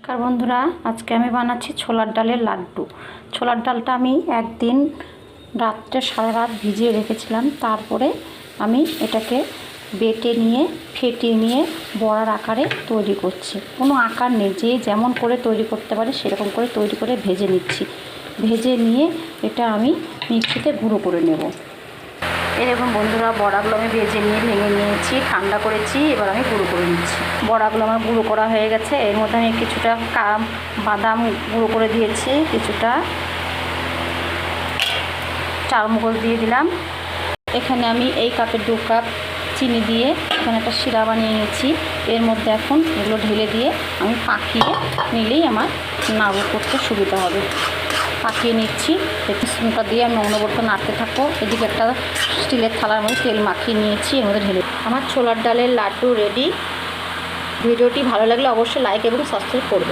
নমস্কার বন্ধুরা, আজকে আমি বানাচ্ছি ছোলার ডালের লাড্ডু। ছোলার ডালটা আমি একদিন রাত্রে সারা রাত ভিজিয়ে রেখেছিলাম, তারপরে আমি এটাকে বেটে নিয়ে ফেটিয়ে নিয়ে বড়ার আকারে তৈরি করছি। কোনো আকার নেই, যে যেমন করে তৈরি করতে পারে সেরকম করে তৈরি করে ভেজে নিচ্ছি। ভেজে নিয়ে এটা আমি মিক্সিতে গুঁড়ো করে নেব। এরকম বন্ধুরা, বড়াগুলো আমি ভেজে নিয়ে, ভেঙে নিয়েছি, ঠান্ডা করেছি, এবার আমি গুঁড়ো করে নিচ্ছি। বড়াগুলো আমার গুঁড়ো করা হয়ে গেছে, এর মধ্যে আমি কিছুটা কাম, বাদাম গুঁড়ো করে দিয়েছি, কিছুটা চারমগজ দিয়ে দিলাম। এখানে আমি এই কাপের দু কাপ চিনি দিয়ে এখানে একটা শিরা বানিয়ে নিয়েছি। এর মধ্যে এখন এগুলো ঢেলে দিয়ে আমি পাকিয়ে নিলেই আমার নাড়ু করতে সুবিধা হবে। পাকিয়ে নিচ্ছি। স্পুনটা দিয়ে আমি অন্য বর্তমান নাড়তে থাকব। এদিকে একটা স্টিলের থালার মধ্যে তেল মাখিয়ে নিয়েছি মধ্যে ঢেলে আমার ছোলার ডালের লাড্ডু রেডি ভিডিওটি ভালো লাগলে অবশ্যই লাইক এবং সাবস্ক্রাইব করবে